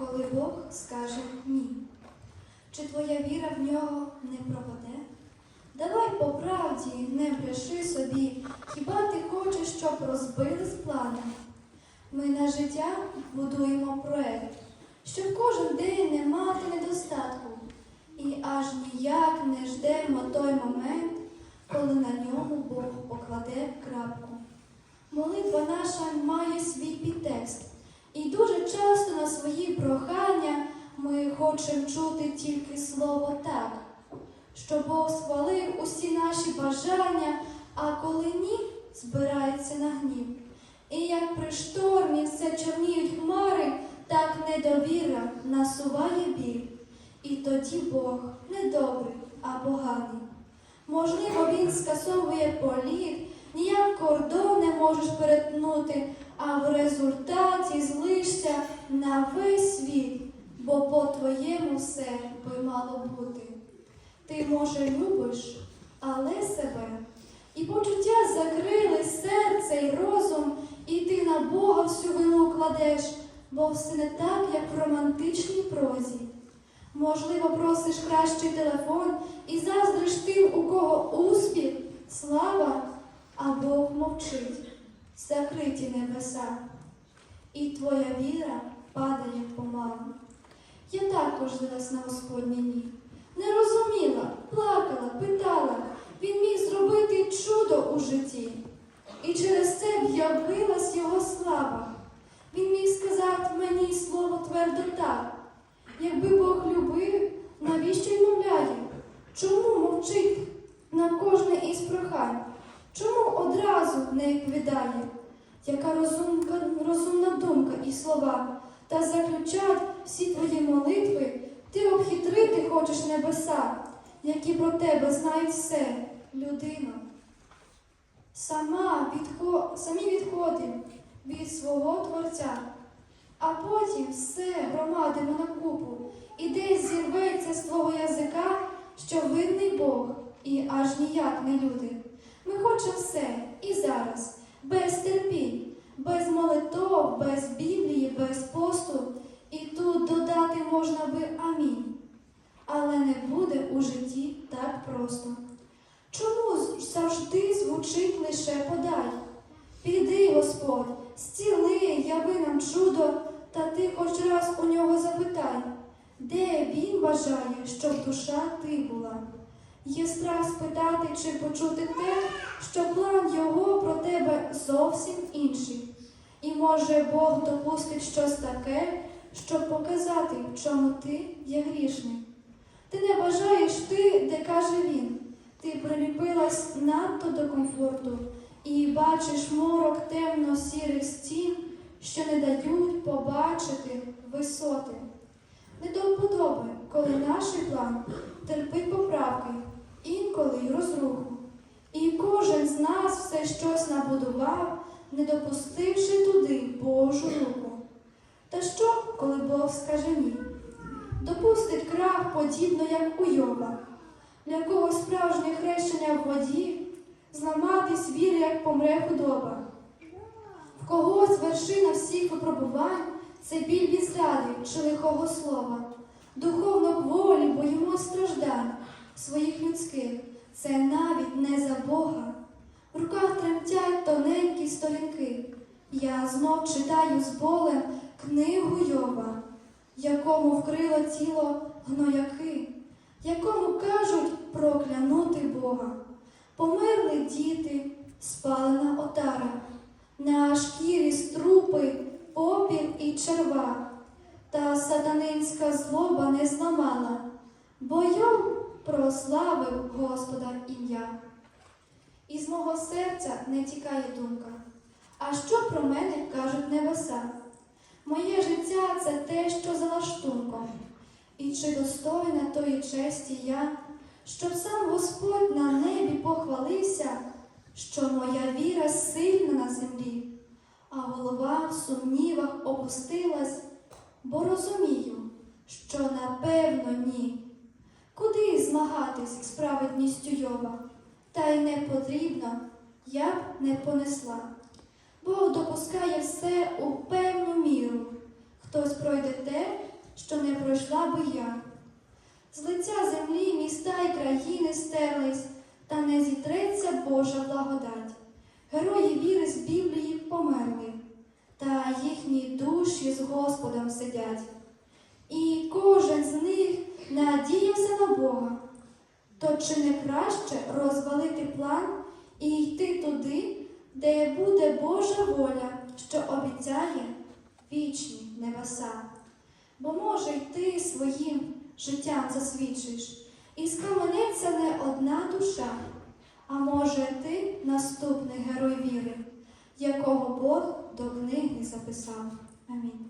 коли Бог скаже ні? Чи твоя віра в нього не пропаде? Давай по правді не бреши собі, хіба ти хочеш, щоб розбились плани? Ми на життя будуємо проект, щоб кожен день не мати недостатку, і аж ніяк не ждемо той момент, коли на ньому Бог покладе крапку. Молитва наша має свій підтекст, і дуже часто на свої прохання ми хочемо чути тільки слово так, що Бог схвалив усі наші бажання, а коли ні, збирається на гнів. І як при штормі все чорніють хмари, так недовіра насуває біль. І тоді Бог не добрий, а поганий. Можливо, він скасовує політ, ніяк кордон не можеш перетнути, а в результаті злишся на весь світ, бо по-твоєму все би мало бути. Ти, може, любиш, але себе. І почуття закрили серце й розум, і ти на Бога всю вину кладеш, бо все не так, як в романтичній прозі. Можливо, просиш кращий телефон і заздриш тим, у кого успіх, слава, а Бог мовчить, закриті небеса. І твоя віра падає помалу. Я також злилась на Господнє ні. Не розуміла, плакала, питала, він міг зробити чудо у житті. І через це в'явилась його слава. Він міг сказати мені слово твердо так. Якби Бог любив, навіщо й мовляє? Чому мовчить на кожне із прохань? Чому одразу не відповідає? Яка розумка, розумна думка і слова, та заключать всі твої молитви, ти обхитрити хочеш небеса, які про тебе знають все, людино. Сама відхо... Самі відходимо від свого Творця, а потім все громадимо на купу, і десь зірветься з твого язика, що винний Бог, і аж ніяк не люди. Ми хочемо все і зараз, без терпінь, без молитов, без Біблії, без посту, і тут додати можна би амінь. Але не буде у житті так просто. Чому завжди звучить лише подай? Піди, Господь, зціли, яви нам чудо, та ти хоч раз у нього запитай, де він бажає, щоб душа ти була. Є страх спитати чи почути те, що план його про тебе зовсім інший. І може Бог допустить щось таке, щоб показати, в чому ти є грішний. Ти не бажаєш ти, де каже він. Ти приліпилась надто до комфорту і бачиш морок темно-сірих стін, що не дають побачити висоти. Не до вподоби, коли наш план терпить поправки, інколи й розруху. І кожен з нас все щось набудував, не допустивши туди Божу руку. Та що, коли Бог скаже ні? Допустить крах подібно, як у Йова. Для когось справжнє хрещення в воді, зламатись віри, як помре худоба. В когось вершина всіх випробувань це біль від зради чи лихого слова. Духовно волі боїмо страждань своїх людських. Це навіть не за Бога. В руках тремтять тоненькі сторінки. Я знов читаю з болем книгу Йова, якому вкрило тіло гнояки, якому кажуть проклянути Бога. Померли діти, спалена отара, на шкірі струпи, попіл і черва, та сатанинська злоба не зламала, бо Йов прославив Господа ім'я. Із мого серця не тікає думка. А що про мене кажуть небеса? Моє життя це те, що за лаштунком. І чи достойна тої честі я, щоб сам Господь на небі похвалився, що моя віра сильна на землі, а голова в сумнівах опустилась, бо розумію, що напевно ні. Куди змагатись з праведністю Йова? Та й не потрібно, я б не понесла. Бог допускає все у певну міру. Хтось пройде те, що не пройшла би я. З лиця землі міста й країни стерлись, та не зітреться Божа благодать. Герої віри з Біблії померли, та їхні душі з Господом сидять. І кожен з них надіявся на Бога. То чи не краще розвалити план і йти туди, де буде Божа воля, що обіцяє вічні небеса? Бо може й ти своїм життям засвідчиш, і скаменеться не одна душа, а може ти наступний герой віри, якого Бог до книги записав. Амінь.